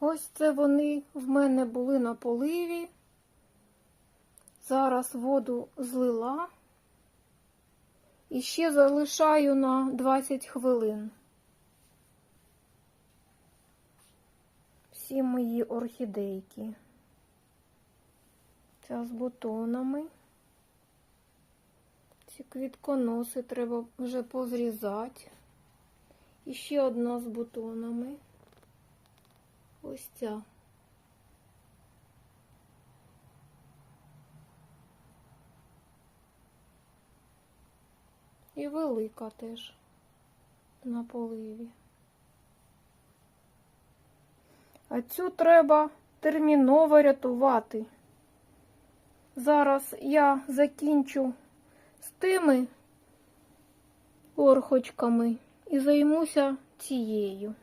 Ось це вони в мене були на поливі. Зараз воду злила. І ще залишаю на 20 хвилин. Всі мої орхідейки. Ця з бутонами. Ці квітконоси треба вже позрізати. І ще одна з бутонами. Ось ця. І велика теж на поливі. А цю треба терміново рятувати. Зараз я закінчу з тими орхочками і займуся цією.